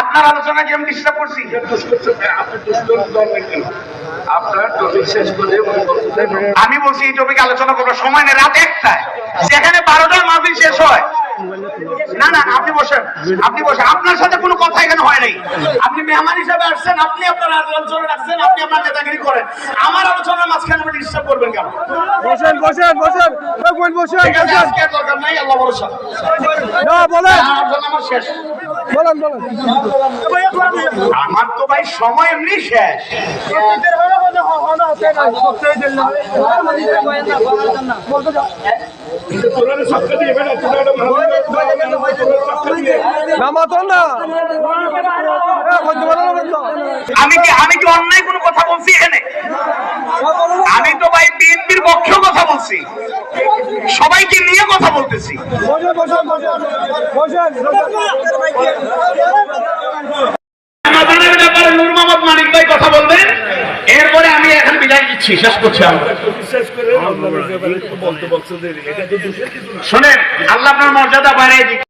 আপনার আলোচনা কি আমি ডিস্টার্ব করছি? আমি বলছি এই টপিকে আলোচনা করব সময় নেই রাত একটায়। যেখানে বারোটার মাহফিল শেষ হয়। না না আপনি বসেন আপনি বসেন। আপনার সাথে কোনো কথা এখানে হয় নাই। আপনি মেহমান হিসাবে আসছেন আপনি আপনার আলোচনা রাখছেন আপনি আপনার নেতাগিরি করেন। আমার ডিস্টার্ব করবেন কেন বসেন বসেন বসেন। বসেন। বসেন আজকে দরকার নাই আল্লাহ ভরসা। না বলেন। আমার শেষ। বলেন বলেন। আমার তো ভাই সময় এমনি শেষ। আমি কি আমি কি অন্যায় কোনো কথা বলছি এখানে আমি তো ভাই বিএনপির বলছি সবাইকে নিয়ে কথা বলতেছি বসেন বসেন বসেন বসেন সমাধানের ব্যাপারে নূর মোহাম্মদ মানিক ভাই কথা বলবেন এরপরে আমি এখন বিদায় দিচ্ছি শেষ করছি শোনেন আল্লাহ আপনার মর্যাদা বাড়িয়ে দিক